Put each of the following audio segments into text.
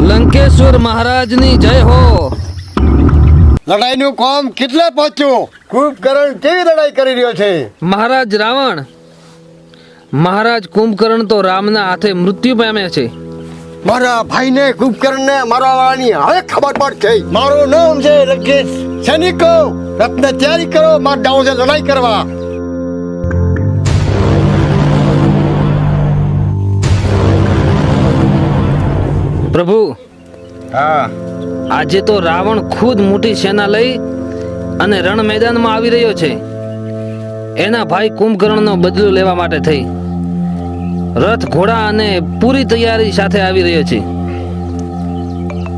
લંકેશ્વર મહારાજની જય હો. લડાઈનું કામ કેટલે પહોંચ્યું? કુંભકર્ણ કેવી લડાઈ કરી રહ્યો છે? મહારાજ રાવણ મહારાજ કુંભકર્ણ તો રામના હાથે મૃત્યુ પામ્યા છે. મારા ભાઈને કુંભકર્ણને મારા વાળાની હવે ખબર પડશે. મારું નામ છે લંકેશ. સૈનિકો રત્ન તૈયારી કરો માર ડાઉન છે લડાઈ કરવા. પ્રભુ હા. આજે તો રાવણ ખુદ મોટી સેના લઈ અને રણ મેદાનમાં આવી રહ્યો છે. એના ભાઈ કુંભકર્ણનો બદલો લેવા માટે થઈ. રથ ઘોડા અને પૂરી તૈયારી સાથે આવી રહ્યો છે.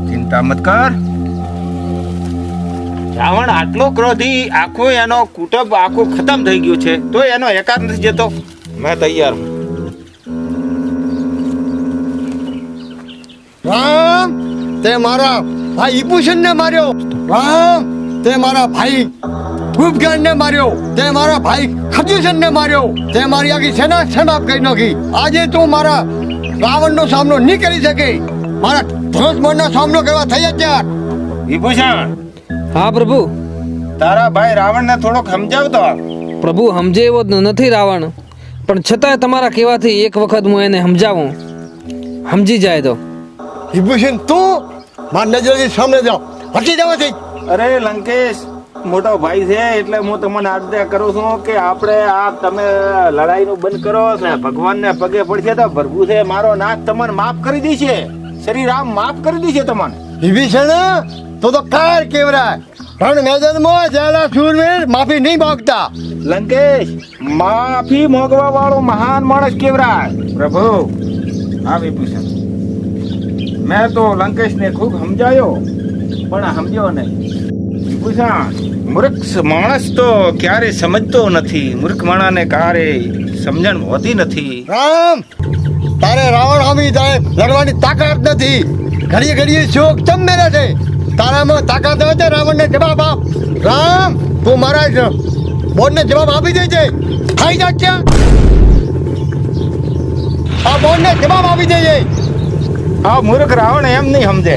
ચિંતા મત કર. રાવણ આટલો ક્રોધી આખો એનો કુટુંબ આખો ખતમ થઈ ગયું છે. તો એનો એકાદ નથી જતો. મેં તૈયાર રામ તે મારા ભાઈ ઈપુષણને માર્યો. રામ તે મારા ભાઈ કુંભકર્ણને માર્યો. તે મારા ભાઈ ખજુસનને માર્યો. તે મારી આખી સેના સમાપ્ત કરી નાખી. આજે તું મારા રાવણનો સામનો નહીં કરી શકે. મારા ધનુષબાણનો સામનો કરવા થઈ જ વિભૂષણ. હા પ્રભુ. તારા ભાઈ રાવણને થોડોક સમજાવતો. પ્રભુ સમજે એવો નથી રાવણ. પણ છતાંય તમારા કહેવાથી એક વખત હું એને સમજાવું. સમજી જાય તો. વિભૂષણ તું મારા નજરથી સામે જાઓ. હટી જવાથી અરે લંકેશ મોટો ભાઈ છે એટલે હું તમને આજ્ઞા કરું છું કે આપણે આ તમે લડાઈનું બંધ કરો ને ભગવાનને પગે પડશે તો પ્રભુ છે મારો નાથ તમને માફ કરી દેશે. શ્રી રામ માફ કરી દેશે તમને. વિભીષણ તો તો કાર કેવરાય. પણ મેદાનમાં જયેલા શૂરવીર માફી નહીં માંગતા. લંકેશ માફી મોગવા વાળો મહાન માણસ કેવરાય. પ્રભુ હા વિભૂષણ. મેં તો લંકેશને ખૂબ સમજાયો, પણ સમજ્યો નહીં. વિભૂષણ, મૂર્ખ માણસ તો ક્યારે સમજતો નથી. મૂર્ખ માણસને ક્યારે સમજણ હોતી નથી. રામ, તારે રાવણ હામી તારે લડવાની તાકાત નથી. ઘડીએ ઘડીએ શોક ચમ મેરે છે. તારામાં તાકાત હોય રાવણ રાવણને જવાબ આપ. રામ, તું મારા જ બોનને જવાબ આપી દેજે. ખાઈ જા ક્યાં? આ બોનને જવાબ આપી દેજે. આ મૂર્ખ રાવણ એમ નહીં સમજે.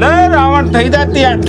લે રાવણ થઈ જા ત્યાં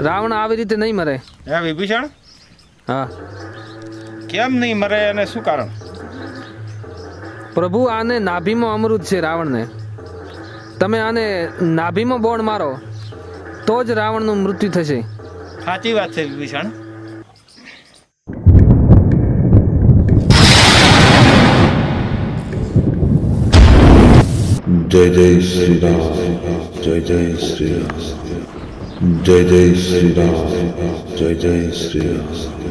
રાવણ આવી રીતે નહીં મરે. હે વિભીષણ? હા. કેમ નહીં મરે અને શું કારણ? પ્રભુ આને નાભીમાં અમૃત છે રાવણને. તમે આને નાભીમાં બોણ મારો તો જ રાવણનું મૃત્યુ થશે. સાચી વાત છે વિભીષણ. જય જય શ્રી રામ. જય જય શ્રી રામ. જય જય શ્રી રામ. જય જય શ્રી રામ.